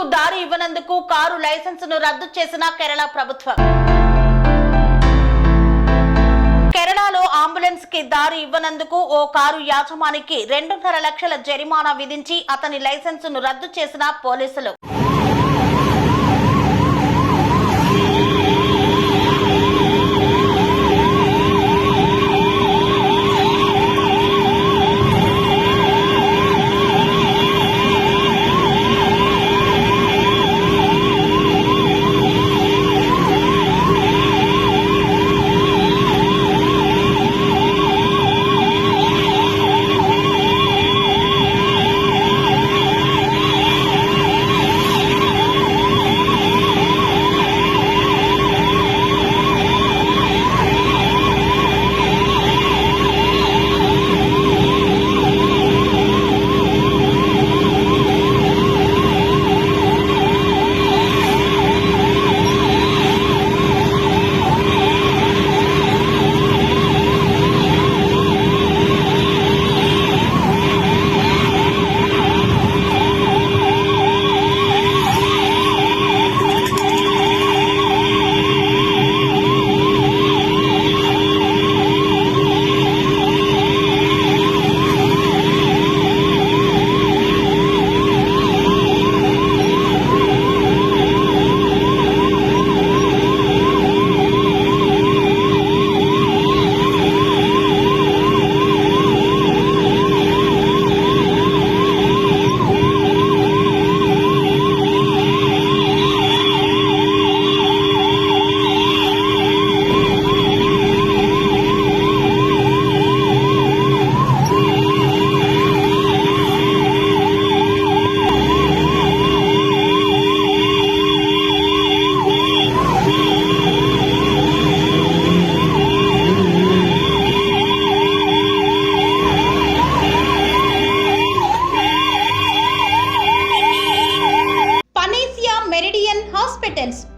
కు దారి ఇవ్వనందుకు కారు లైసెన్స్ను రద్దు చేసిన కేరళ ప్రభుత్వం. కేరళలో అంబులెన్స్కి దారి ఇవ్వనందుకు ఓ కారు యాజమానికి రెండున్నర లక్షల జరిమానా విధించి అతని లైసెన్స్ను రద్దు చేసిన పోలీసులు.